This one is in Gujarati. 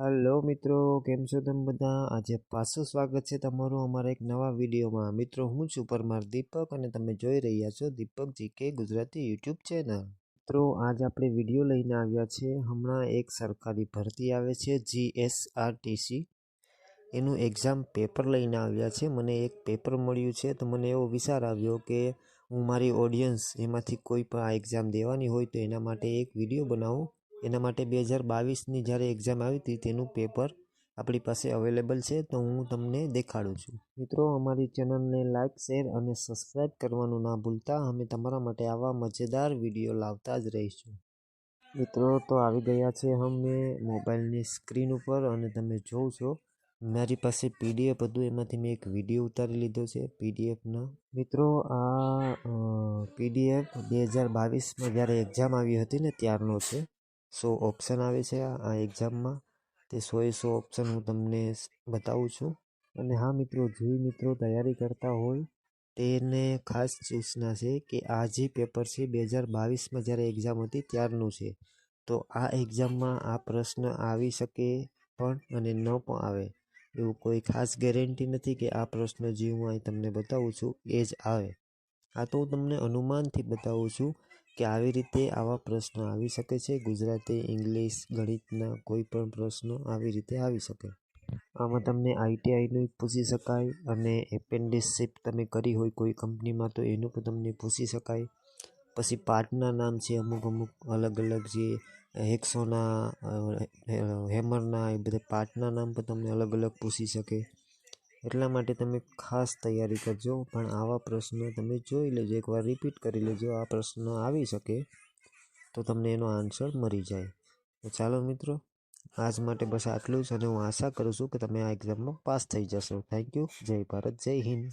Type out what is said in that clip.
હલો મિત્રો, કેમ છો તમે બધા? આજે પાછું સ્વાગત છે તમારું અમારા એક નવા વિડીયોમાં. મિત્રો, હું છું પરમાર દીપક અને તમે જોઈ રહ્યા છો Deepak GK Gujarati YouTube channel. મિત્રો, આજ આપણે વીડિયો લઈને આવ્યા છે હમણાં એક સરકારી ભરતી આવે છે જીએસઆરટીસી એનું એક્ઝામ પેપર લઈને આવ્યા છે. મને એક પેપર મળ્યું છે તો મને એવો વિચાર આવ્યો કે હું મારી ઓડિયન્સ એમાંથી કોઈ પણ આ એક્ઝામ દેવાની હોય તો એના માટે એક વીડિયો બનાવું. એના માટે બે હજાર બાવીસની જ્યારે એક્ઝામ આવી હતી, તેનું પેપર આપણી પાસે અવેલેબલ છે, તો હું તમને દેખાડું છું. મિત્રો, અમારી ચેનલને લાઇક શેર અને સબસ્ક્રાઈબ કરવાનું ના ભૂલતા, અમે તમારા માટે આવા મજેદાર વીડિયો લાવતા જ રહીશું. મિત્રો, તો આવી ગયા છે અમે મોબાઈલની સ્ક્રીન ઉપર અને તમે જોઉં છો મારી પાસે પીડીએફ હતું, એમાંથી મેં એક વીડિયો ઉતારી લીધો છે પીડીએફનો મિત્રો, આ પીડીએફ બે હજાર બાવીસમાં જ્યારે એક્ઝામ આવી હતી ને, ત્યારનો છે. સો ઓપ્શન આવે છે આ એક્ઝામમાં તે સોએ સો ઓપ્શન હું તમને બતાવું છું. અને હા મિત્રો, જે મિત્રો તૈયારી કરતા હોય તેને ખાસ સૂચના છે કે આ જે પેપર છે બે હજાર બાવીસમાં જ્યારે એક્ઝામ હતી ત્યારનું છે. તો આ એક્ઝામમાં આ પ્રશ્ન આવી શકે પણ અને ન પણ આવે. એવું કોઈ ખાસ ગેરંટી નથી કે આ પ્રશ્ન જે હું અહીં તમને બતાવું છું એ જ આવે. આ તો હું તમને અનુમાનથી બતાવું છું કે આવી રીતે આવા પ્રશ્નો આવી શકે છે? ગુજરાતી ઇંગ્લિશ, ગણિતના કોઈ પણ પ્રશ્નો આવી રીતે આવી શકે. આમાં તમને આઈટીઆઈનું પૂછી શકાય અને એપેન્ડિસશીપ તમે કરી હોય કોઈ કંપનીમાં તો એનું પણ તમને પૂછી શકાય. પછી પાર્ટના નામ છે અમુક અમુક અલગ અલગ જે હેક્સોના હેમરના એ બધા પાર્ટના નામ પણ તમને અલગ અલગ પૂછી શકે. એટલા માટે તમે ખાસ તૈયારી કરજો. પણ આવા પ્રશ્નો તમે જોઈ લેજો. એકવાર રિપીટ કરી લેજો. આ પ્રશ્ન આવી શકે તો તમને એનો આન્સર મળી જાય. તો ચાલો મિત્રો, આજ માટે બસ આટલું જ અને હું આશા કરું છું કે તમે આ એક્ઝામમાં પાસ થઈ જશો. થેન્ક યુ જય ભારત. જય હિન્દ.